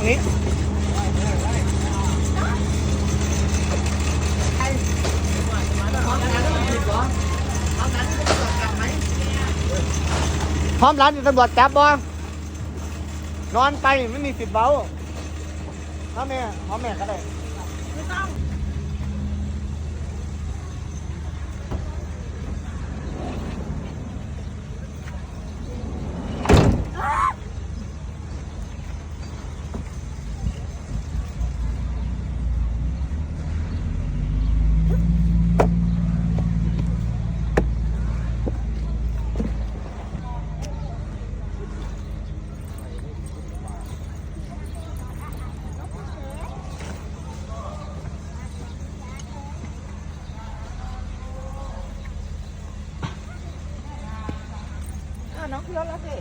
ั่งนี้พร้อมร้านตำรวจจับบ่นอนไปไม่มีสิทธิ์เบ้าพ่อแม่พ่อแม่ก็ได้ น้องขึ้นรถแล้วสิ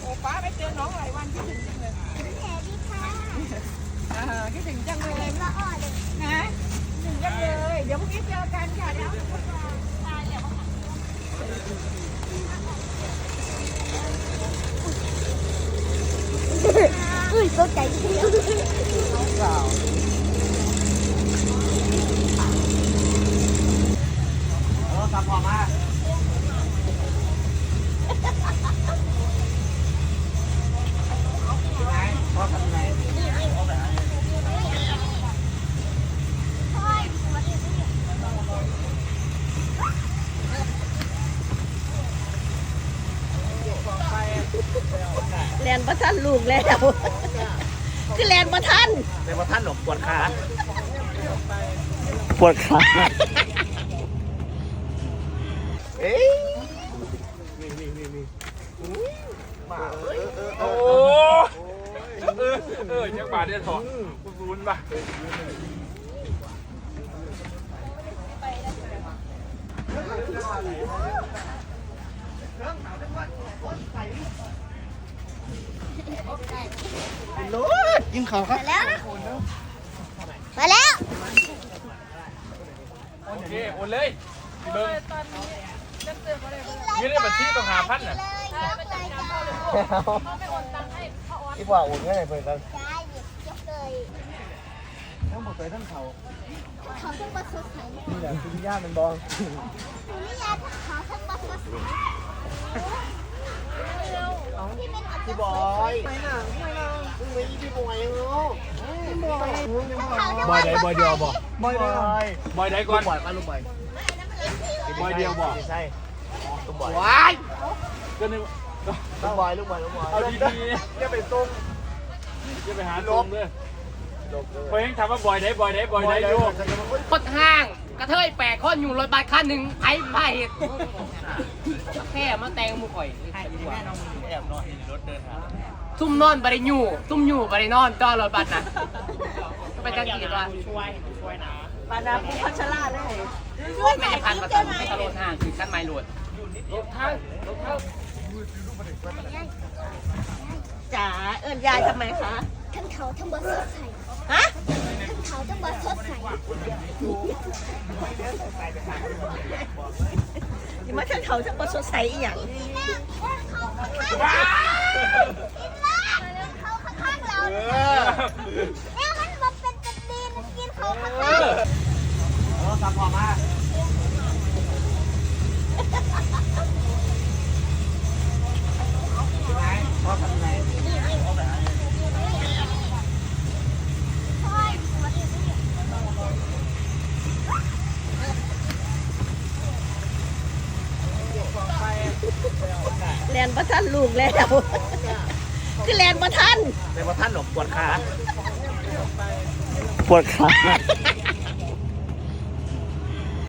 โอ้ป้าไปเจอน้องหลายวันคิดถึงจังเลยอ่าคิดถึงจังเลยนะถึงจังเลย เดี๋ยวพรุ่งนี้เจอกันค่ะเดี๋ยว อุ้ ยตกใจเสียเออสับพอมาไงพอทำไงแลนประทันลูกแล้ว คือแลนประทันเป็นว่าท่านหนกปวดขาปวดขาเอ้ยนี่นี่นี่นี่มาเอ้ยเออเอโอ้อเออเออยังบาดเนี่ยถอดรุนป่ะรถ กินข้าวครับ มาแล้วนะมาแล้วโอเคโอนเลยเบิ้งยืนในบัญชีต้องหาพันน่ะอีกว่าโอนง่ายไปกันใช่หยิบยกเลยทั้งหมดไปทั้งเขาเขาทั้งบัสสดใสนี่แหละคุณย่ามันบองหนูนี่ยาเขาทั้งบัสสดใสที่เป็นอันพี่บอยไปน่ะไปน่ะ มีพี่บอยยังรู้บอยบอยใดบอยเดียวบ่บอยบอยบอยใดก่ก่ออนนบอยมาลูกบอยบอยเดียวบ่ใช่ลูกบอยว้ายก็นึกลูกบอยลูกบอยลูกบอยเอาดีเนี่ยไปตรงๆจะไปหาลมเลยพอเองถามว่าบอยใดบอยใดบบออยยใดได้อลูยู่กกดห้าง กระเทยแปดคนอยู่รถบัสคันหนึ่งไผ่ไผ่ แค่มาแตงหมูข่อยดีกว่าแอบนอนรถเดินทางซุ่มนอนบริยูซุ่มอยู่บรินอนก็รถบัสนะก็เป็นจังกีว่าปานาภูพัชราเลยไม่ได้พันประตันไม่ตะโลดห้างคือขั้นไม้หลวดรถท้ายรถท้ายจ๋าเอิญยายทำไมคะทั้งเขาทั้งบัสสดใสฮะทั้ง เขาทั้งบัสสดใสที่มาทั้งเขาทั้งบัสสดใสอีหยังเขาข้างๆเราเอเนี่ยอมันมันเป็นเป็นดีมันกินเขาข้างเอๆอเออสับพอมาไงพอทำไง แลนประทันลูกแล้วคือแลนประทันเป็นว่าท่านหนกปวดขา ปวดขา